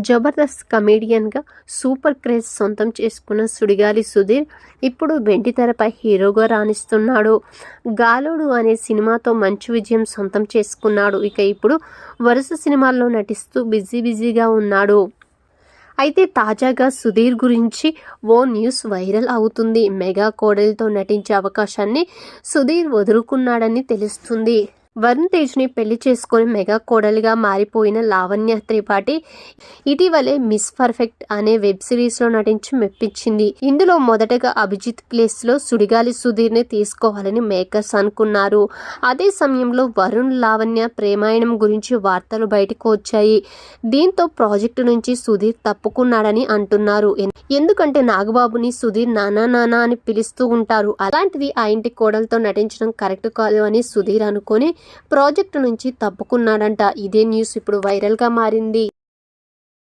Jabardasth కమేడియన్గా super craze సొంతం చేసుకున్న సుడిగాలి సుధీర్ ఇప్పుడు వెండితెరపై హీరోగా రాణిస్తున్నాడు. గాలోడు అనే సినిమాతో మంచి విజయం సొంతం చేసుకున్నాడు. ఇక ఇప్పుడు వరుస సినిమాల్లో నటిస్తూ బిజీ బిజీగా ఉన్నాడు. అయితే తాజాగా సుధీర్ గురించి ఓ న్యూస్ వైరల్ అవుతుంది. మెగా కోడలితో నటించే అవకాశాన్ని సుధీర్ వదులుకున్నాడని తెలుస్తుంది. వరుణ్ తేజ్ని పెళ్ళి చేసుకొని మెగా కోడలిగా మారిపోయిన లావణ్య త్రిపాఠి ఇటీవలే మిస్ పర్ఫెక్ట్ అనే వెబ్ సిరీస్లో నటించి మెప్పించింది. ఇందులో మొదటగా అభిజిత్ ప్లేస్లో సుడిగాలి సుధీర్ని తీసుకోవాలని మేకర్స్ అనుకున్నారు. అదే సమయంలో వరుణ్ లావణ్య ప్రేమాయణం గురించి వార్తలు బయటకు వచ్చాయి. దీంతో ప్రాజెక్టు నుంచి సుధీర్ తప్పుకున్నాడని అంటున్నారు. ఎందుకంటే నాగబాబుని సుధీర్ నానా నానా అని పిలుస్తూ ఉంటారు. అలాంటిది ఆ ఇంటి కోడలతో నటించడం కరెక్ట్ కాదు అని సుధీర్ అనుకొని ప్రాజెక్టు నుంచి తప్పుకున్నాడంట. ఇదే న్యూస్ ఇప్పుడు వైరల్గా మారింది.